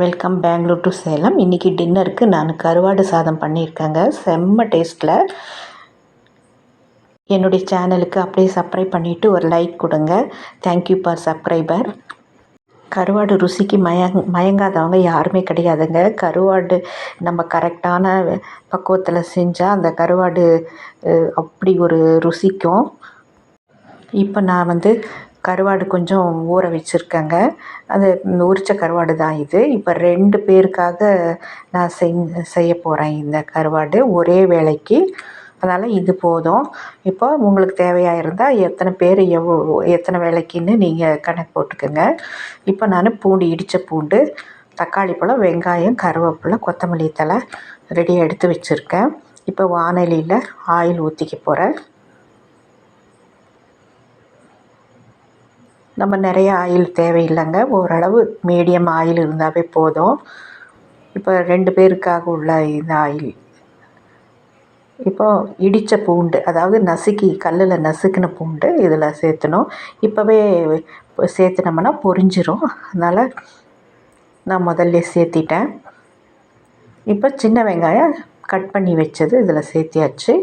Welcome Bangalore to Salem இன்றைக்கி டின்னருக்கு நான் கருவாடு சாதம் பண்ணியிருக்கேங்க. செம்ம டேஸ்ட்டில் என்னுடைய சேனலுக்கு அப்படியே சப்ஸ்கிரைப் பண்ணிவிட்டு ஒரு லைக் கொடுங்க. தேங்க்யூ ஃபார் சப்ஸ்கிரைபர் கருவாடு ருசிக்கு மயங் மயங்காதவங்க யாருமே கிடையாதுங்க. கருவாடு நம்ம கரெக்டான பக்குவத்தில் செஞ்சால் அந்த கருவாடு அப்படி ஒரு ருசிக்கும். இப்போ நான் வந்து கருவாடு கொஞ்சம் ஊற வச்சுருக்கேங்க. அது உரித்த கருவாடு தான் இது. இப்போ ரெண்டு பேருக்காக நான் செஞ் செய்ய போகிறேன் இந்த கருவாடு ஒரே வேளைக்கு அதனால் இது போதும். இப்போ உங்களுக்கு தேவையாக இருந்தால் எத்தனை பேர் எவ்வளோ எத்தனை வேலைக்குன்னு நீங்கள் கணக்கு போட்டுக்கோங்க. இப்போ நான் பூண்டு இடித்த பூண்டு தக்காளி பழம் வெங்காயம் கருவேப்பிலை கொத்தமல்லி தழை ரெடியாக எடுத்து வச்சுருக்கேன். இப்போ வானலியில் ஆயில் ஊற்றிக்க போகிறேன் நம்ம நிறைய ஆயில் தேவையில்லைங்க. ஓரளவு மீடியம் ஆயில் இருந்தாவே போதும். இப்போ ரெண்டு பேருக்காக உள்ள இந்த ஆயில். இப்போ இடித்த பூண்டு அதாவது நசுக்கி கல்லில் நசுக்கின பூண்டு இதில் சேர்த்தணும். இப்போவே சேர்த்துனோம்னா பொரிஞ்சிரும். அதனால் நான் முதல்ல சேர்த்திட்டேன். இப்போ சின்ன வெங்காயம் கட் பண்ணி வச்சது இதில் சேர்த்தியாச்சு.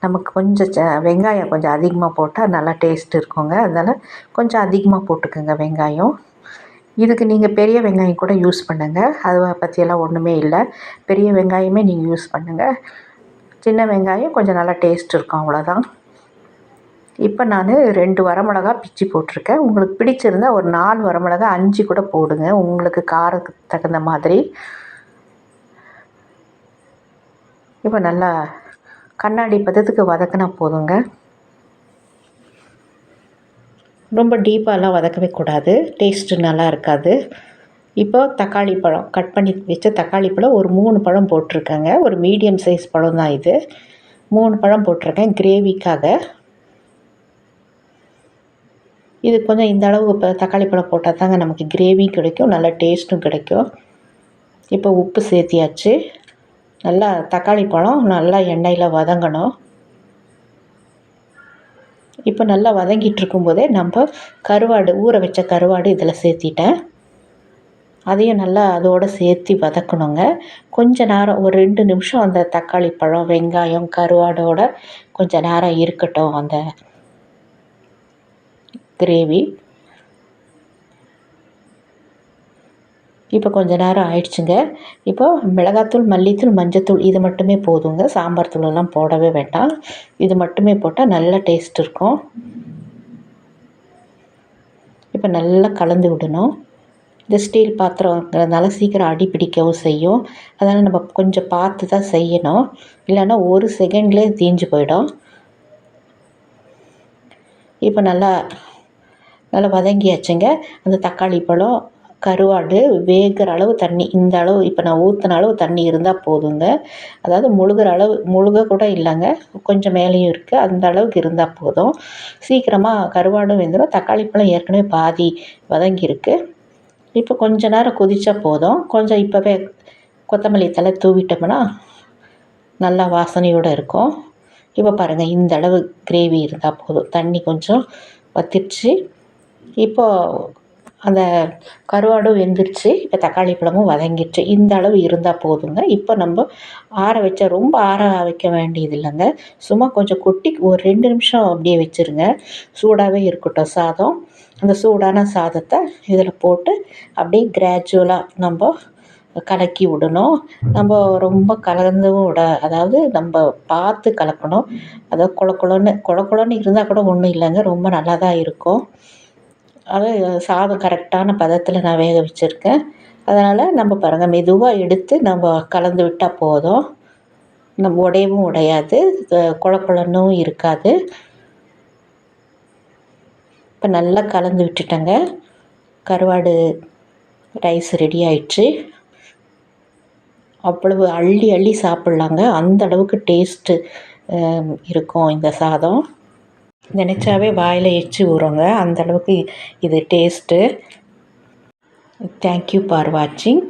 நமக்கு கொஞ்சம் ச- வெங்காயம் கொஞ்சம் அதிகமாக போட்டால் நல்லா டேஸ்ட் இருக்குங்க. அதனால் கொஞ்சம் அதிகமாக போட்டுக்கோங்க வெங்காயம். இதுக்கு நீங்கள் பெரிய வெங்காயம் கூட யூஸ் பண்ணுங்கள் அதை பற்றியெல்லாம் ஒன்றுமே இல்லை. பெரிய வெங்காயமே நீங்கள் யூஸ் பண்ணுங்கள் சின்ன வெங்காயம் கொஞ்சம் நல்லா டேஸ்ட் இருக்கும் அவ்வளோதான் இப்போ நான் ரெண்டு வரமிளகா பிச்சு போட்டிருக்கேன். உங்களுக்கு பிடிச்சிருந்தா ஒரு நாலு வரமிளகா அஞ்சு கூட போடுங்க. உங்களுக்கு காரத்துக்கு தகுந்த மாதிரி. இப்போ நல்லா கண்ணாடி பதத்துக்கு வதக்கினா போதுங்க. ரொம்ப டீப்பாலாம் வதக்கவே கூடாது. டேஸ்ட்டு நல்லா இருக்காது. இப்போ தக்காளி பழம் கட் பண்ணி வச்ச தக்காளி பழம் ஒரு மூணு பழம் போட்டிருக்கேங்க. ஒரு மீடியம் சைஸ் பழம் தான் இது. மூணு பழம் போட்டிருக்கேன் கிரேவிக்காக. இது கொஞ்சம் இந்த அளவு இப்போ தக்காளி பழம் போட்டால் தாங்க நமக்கு கிரேவியும் கிடைக்கும் நல்ல டேஸ்ட்டும் கிடைக்கும். இப்போ உப்பு சேர்த்தியாச்சு. நல்லா தக்காளி பழம் நல்லா எண்ணெயில் வதங்கணும். இப்போ நல்லா வதங்கிட்டு இருக்கும்போதே நம்ம கருவாடு ஊற வச்ச கருவாடு இதில் சேர்த்திட்டேன். அதையும் நல்லா அதோடு சேர்த்து வதக்கணுங்க. கொஞ்ச நேரம் ஒரு ரெண்டு நிமிஷம் அந்த தக்காளி பழம் வெங்காயம் கருவாடோட கொஞ்ச நேரம் இருக்கட்டும் அந்த கிரேவி. இப்போ கொஞ்ச நேரம் ஆயிடுச்சுங்க. இப்போ மிளகாத்தூள் மல்லித்தூள் மஞ்சத்தூள் இது மட்டுமே போதுங்க. சாம்பார் தூளெல்லாம் போடவே வேண்டாம். இது மட்டுமே போட்டால் நல்ல டேஸ்ட் இருக்கும். இப்போ நல்லா கலந்து விடணும். இந்த ஸ்டீல் பாத்திரங்கிறதுனால சீக்கிரம் அடி பிடிக்கவும் செய்யும். அதனால் நம்ம கொஞ்சம் பார்த்து தான் செய்யணும். இல்லைன்னா ஒரு செகண்ட்லேயே தீஞ்சு போயிடும். இப்போ நல்லா நல்லா வதங்கியாச்சுங்க. அந்த தக்காளி பழம் கருவாடு வேகிற அளவு தண்ணி இந்த அளவு இப்போ நான் ஊற்றின அளவு தண்ணி இருந்தால் போதுங்க. அதாவது முழுகிற அளவு முழுக கூட இல்லைங்க. கொஞ்சம் மேலேயும் இருக்குது அந்த அளவுக்கு இருந்தால் போதும். சீக்கிரமாக கருவாடும் வெந்துடும் தக்காளி பழம் ஏற்கனவே பாதி வதங்கியிருக்கு. இப்போ கொஞ்ச நேரம் கொதித்தா போதும். கொஞ்சம் இப்போவே கொத்தமல்லி தழை தூவிட்டோம்னா நல்லா வாசனையோடு இருக்கும். இப்போ பாருங்கள் இந்த அளவு கிரேவி இருந்தால் போதும். தண்ணி கொஞ்சம் வத்திடுச்சு இப்போ அந்த கருவாடும் வெந்துருச்சு இப்போ தக்காளி பழமும் வதங்கிடுச்சு. இந்த அளவு இருந்தால் போதுங்க. இப்போ நம்ம ஆற வச்ச ரொம்ப ஆற வைக்க வேண்டியது இல்லைங்க சும்மா கொஞ்சம் கொட்டி ஒரு ரெண்டு நிமிஷம் அப்படியே வச்சுருங்க. சூடாகவே இருக்கட்டும். சாதம் அந்த சூடான சாதத்தை இதில் போட்டு அப்படியே கிராஜுவலாக நம்ம கலக்கி விடணும். நம்ம ரொம்ப கலந்தும் விட அதாவது நம்ம பார்த்து கலக்கணும். அதாவது குளக்குளன்னு குளக்குளன்னு இருந்தால் கூட ஒன்றும் இல்லைங்க. ரொம்ப நல்லா தான் இருக்கும். அது சாதம் கரெக்டான பதத்தில் நான் வேக வச்சுருக்கேன். அதனால் நம்ம பாருங்கள் மெதுவாக எடுத்து நம்ம கலந்து விட்டால் போதும். நம்ம உடையவும் உடையாது குழப்பழனும் இருக்காது. இப்போ நல்லா கலந்து விட்டுட்டேங்க. கருவாடு ரைஸ் ரெடி ஆயிடுச்சு. அவ்வளவு அள்ளி அள்ளி சாப்பிட்லாங்க. அந்த அளவுக்கு டேஸ்ட்டு இருக்கும் இந்த சாதம். நினச்சாவே வாயில் எச்சு ஊறுங்க. அந்த அளவுக்கு இது டேஸ்ட்டு தேங்க்யூ ஃபார் வாட்சிங்